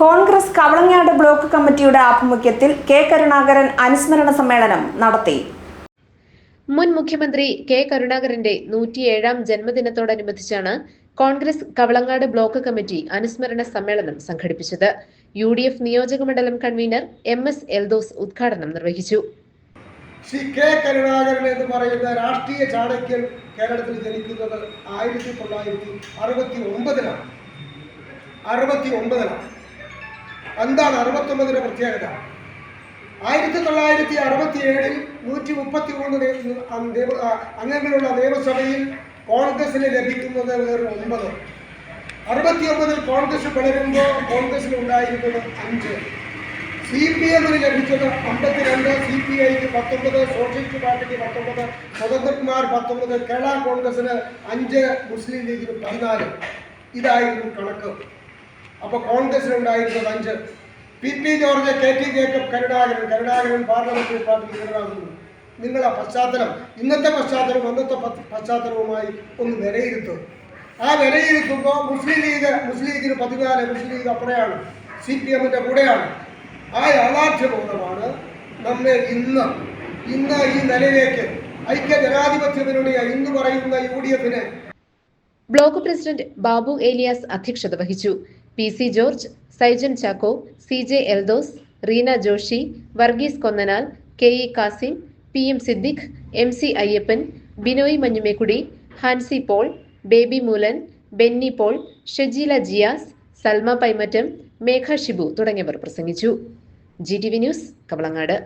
Congress Kavalangad block കമ്മിറ്റിയുടെ ആഭിമുഖ്യത്തിൽ K Karunakaran അനുസ്മരണ സമ്മേളനം നടത്തി. മുൻ മുഖ്യമന്ത്രി കെ കരുണാകരന്റെ നൂറ്റിയേഴാം ജന്മദിനത്തോടനുബന്ധിച്ചാണ് കോൺഗ്രസ് കവളങ്ങാട് ബ്ലോക്ക് കമ്മിറ്റി അനുസ്മരണ സമ്മേളനം സംഘടിപ്പിച്ചത്. യു ഡി എഫ് നിയോജക മണ്ഡലം കൺവീനർ എം എസ് എൽദോസ് ഉദ്ഘാടനം നിർവഹിച്ചു. ശ്രീ കെ കരുണാകരൻ എന്ന് പറയുന്ന രാഷ്ട്രീയ ചാണക്യൻ കേരളത്തിൽ ജനിക്കുന്നത് ആയിരത്തി തൊള്ളായിരത്തി അറുപത്തി ഒമ്പതിലാണ്. അറുപത്തി ഒമ്പതിലാണ്. എന്താണ് അറുപത്തൊമ്പതിന്റെ പ്രത്യേകത? ആയിരത്തി തൊള്ളായിരത്തി അറുപത്തി ഏഴിൽ നൂറ്റി മുപ്പത്തി മൂന്ന് അംഗങ്ങളുള്ള നിയമസഭയിൽ കോൺഗ്രസിന് ലഭിക്കുന്നത് വെറും ഒമ്പത്. അറുപത്തി ഒമ്പതിൽ കോൺഗ്രസ് പിളരുമ്പോൾ കോൺഗ്രസിന് ഉണ്ടായിരുന്നത് അഞ്ച്. സി പി എമ്മിന് ലഭിച്ചത് അമ്പത്തിരണ്ട് സി പി ഐക്ക് പത്തൊമ്പത് സോഷ്യലിസ്റ്റ് പാർട്ടിക്ക് പത്തൊമ്പത് സ്വതന്ത്രന്മാർ പത്തൊമ്പത് കേരള കോൺഗ്രസിന് അഞ്ച് മുസ്ലിം ലീഗിന് പതിനാല്. ഇതായിരുന്നു കണക്ക്. അപ്പോൾ കോൺഗ്രസിനുണ്ടായിരുന്നത് അഞ്ച് P P George K T Jacob Karunakaran Karunakaran parliamentary party ലീഡറാകുന്നു നിങ്ങളെ പശ്ചാത്തലം. ഇന്നത്തെ പശ്ചാത്തലം അന്നത്തെ പശ്ചാത്തലവുമായി ഒന്ന് വിലയിരുത്തും. ആ വിലയിരുത്തുമ്പോൾ മുസ്ലിം ലീഗ് മുസ്ലിം ലീഗിന് പതിനാല് മുസ്ലിം ലീഗ് അപ്പുറയാണ്. സി പി എമ്മിന്റെ കൂടെയാണ്. ആ യാഥാർത്ഥ്യബോധമാണ് നമ്മെ ഇന്ന് ഇന്ന് ഈ നിലയിലേക്ക് ഐക്യ ജനാധിപത്യ മുന്നണി ഇന്ന് പറയുന്ന യു ഡി എഫിനെ ബ്ലോക്ക് പ്രസിഡന്റ് ബാബു ഏലിയാസ് അധ്യക്ഷത വഹിച്ചു. P C George Saijan Chacko C J Eldhose Reena Joshi Varghese Konnanal K E Kasim P M Siddique M C Ayyappan Binoy Manjumekkudy Hansi Paul Baby Moolan Benny Paul Shajeela Jiyas Salma Paimattom Megha Shibu തുടങ്ങിയവർ പ്രസംഗിച്ചു. G T V news Kavalangad.